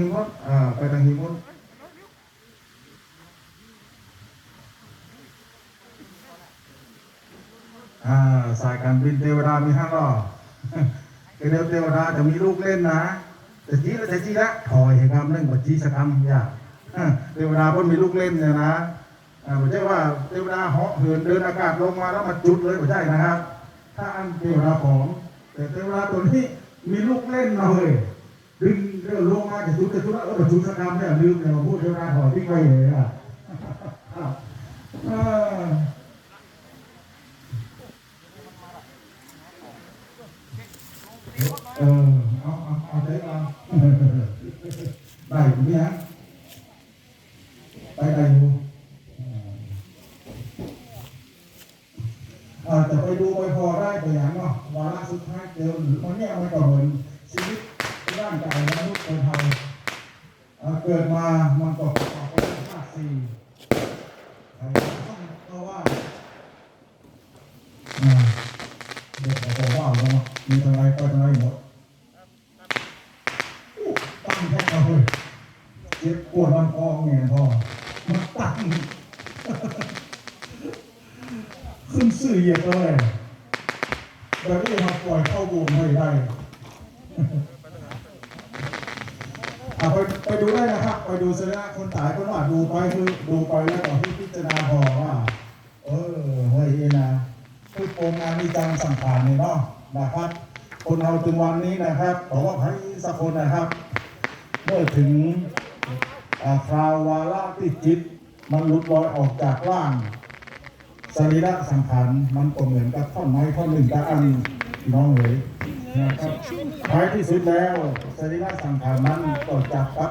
หิมดอ่า ไปทางหิมดอ่า สายการบินเทวดามีห้าล้อเดี๋ยวเทวดาจะมีลูกเล่นนะแต่จีแล้วแต่จีละถอยให้คำหนึ่งบัจีสักคำอย่าเทวดาเพิ่นมีลูกเล่นเนี่ยนะอาไม่ใช่ว่าเทวดาเหาะเหินเดินอากาศลงมาแล้วมาจุดเลยไม่ใช่นะครับ ถ้าอันเทวดาของ แต่เทวดาตัวนี้มีลูกเล่นมาเลย ดึงเรื่องลงมาจะจุดจะจุดแล้วเออจุดสักคำเนี่ยลืมเนี่ยมาพูดเทวดาถอยทิ้งไว้เลยอะอ่าเออเอาเอาเอาได้เอาได้อยู่เนี่ยไปได้อยู่อ่าแต่ไปดูไปพอได้ไปอย่างเนาะวาระสุดท้ายเจอมันเนี่ยมันก็เหมือนชีวิตร่างกายมนุษย์คนไทยอ่า เกิดมา มันก็ประกอบไปด้วยธาตุสี่ใครต้องก็ว่าอ่าเด็กบอกว่าเนาะมีอะไรก็อะไรหมดตั้งแค่เอาเลยเจ็บปวดมันคอแงพอมันตั้งขึ้นสื่อเหยียดเลยแบบนี้มาปล่อยเข้าบูมไม่ได้ ไปไปดูได้นะครับ ไปดูเสร็จแล้วคนตายคนว่าดูไปคือดูไปแล้วก็ที่พิจารณาพอว่าเออเฮ้ยนะพูดโกงงานมีจังสังขารเนี่ยเนาะนะครับ คนเราถึงวันนี้นะครับขอว่าใครสักคนนะครับ เมื่อถึงคราววาระที่จิต มันหลุดลอยออกจากร่างสรีระสังขารมันก็เหมือนกับท่อนไม้ท่อนหนึ่งกับอันน้องเลย นะครับท้ายที่สุดแล้วสรีระสังขารนั้นก็จากกับ